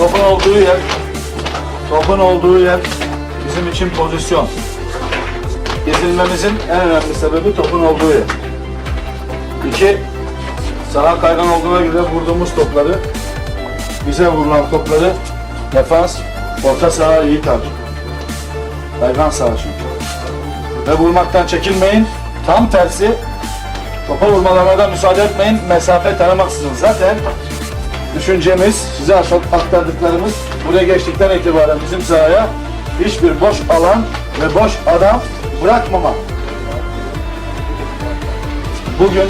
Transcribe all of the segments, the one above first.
Topun olduğu yer, topun olduğu yer bizim için pozisyon. Gezilmemizin en önemli sebebi topun olduğu yer. İki, saha kaygan olduğuna göre vurduğumuz topları, bize vurulan topları defans, orta saha iyi takip. Kaygan saha çünkü. Ve vurmaktan çekinmeyin. Tam tersi, topa vurmalarına da müsaade etmeyin. Mesafe tanımaksızın. Zaten düşüncemiz, size aktardıklarımız buraya geçtikten itibaren bizim sahaya hiçbir boş alan ve boş adam bırakmamak. Bugün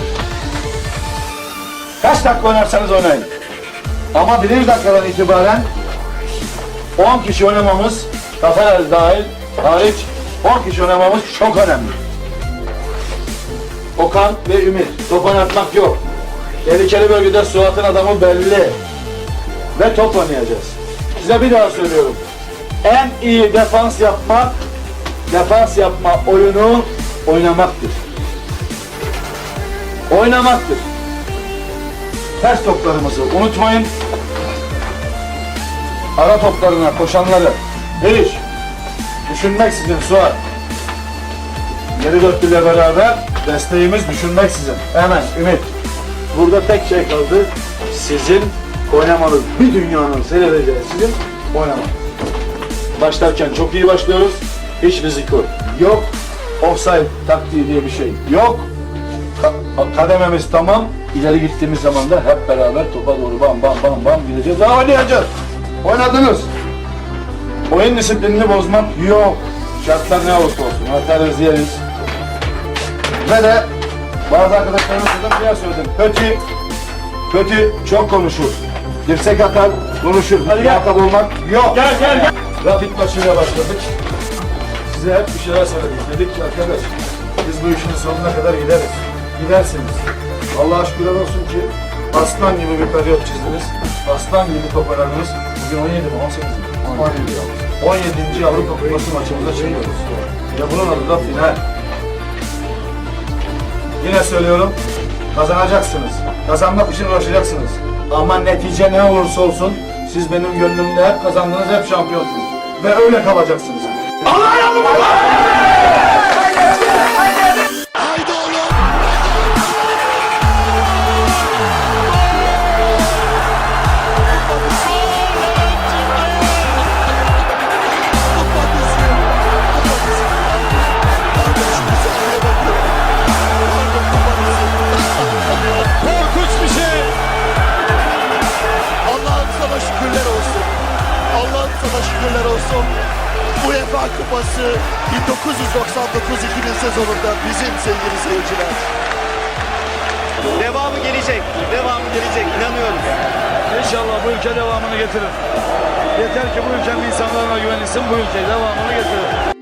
kaç dakika oynarsanız oynayın. Ama birinci dakikadan itibaren 10 kişi oynamamız, Taferel dahil, hariç 10 kişi oynamamız çok önemli. Okan ve Ümit. Top oynatmak yok. Tehlikeli bölgede Suat'ın adamı belli. Ve top oynayacağız. Size bir daha söylüyorum. En iyi defans yapmak, defans yapma oyunu oynamaktır. Oynamaktır. Ters toplarımızı unutmayın. Ara toplarına koşanları hiç düşünmek sizin Suat. Geri dörtlüyle beraber desteğimiz düşünmek sizin. Hemen Ümit. Burada tek şey kaldı. Sizin oynamanız. Bir dünyanın seyredeceği sizin oynamanız. Başlarken çok iyi başlıyoruz. Hiç yok. Yok. Offside taktiği diye bir şey yok. Ka- kadememiz tamam. İleri gittiğimiz zaman da hep beraber topa doğru bam bam bam bam gideceğiz. Daha oynayacağız. Oynadınız. Oyun disiplinini bozmak yok. Şartlar ne olursa olsun. Atarız yeriz. Ve de bazı arkadaşlarımız da bir yer söyledim. Kötü, kötü çok konuşur. Dirsek atar, konuşur. Hadi gel. olmak yok. Gel gel gel. Rapid maçıyla başladık. Size hep bir şeyler söyledik. Dedik ki arkadaş biz bu işin sonuna kadar gideriz. Gidersiniz. Allah'a şükürler olsun ki aslan gibi bir periyot çizdiniz. Aslan gibi top oynadınız. Bugün 17 mi 18 mi? 17. 17. Avrupa Kupası maçımıza çıkıyoruz. Ve bunun adı da final. Yine söylüyorum, kazanacaksınız. Kazanmak için uğraşacaksınız. Ama netice ne olursa olsun, siz benim gönlümde hep kazandınız, hep şampiyonsunuz. Ve öyle kalacaksınız. Korkunç sana şükürler olsun. UEFA Kupası 1999-2000 sezonunda bizim sevgili seyirciler. Devamı gelecek. Devamı gelecek. İnanıyoruz. İnşallah bu ülke devamını getirir. Yeter ki bu ülkenin insanlarına güvenilsin, bu ülke devamını getirir.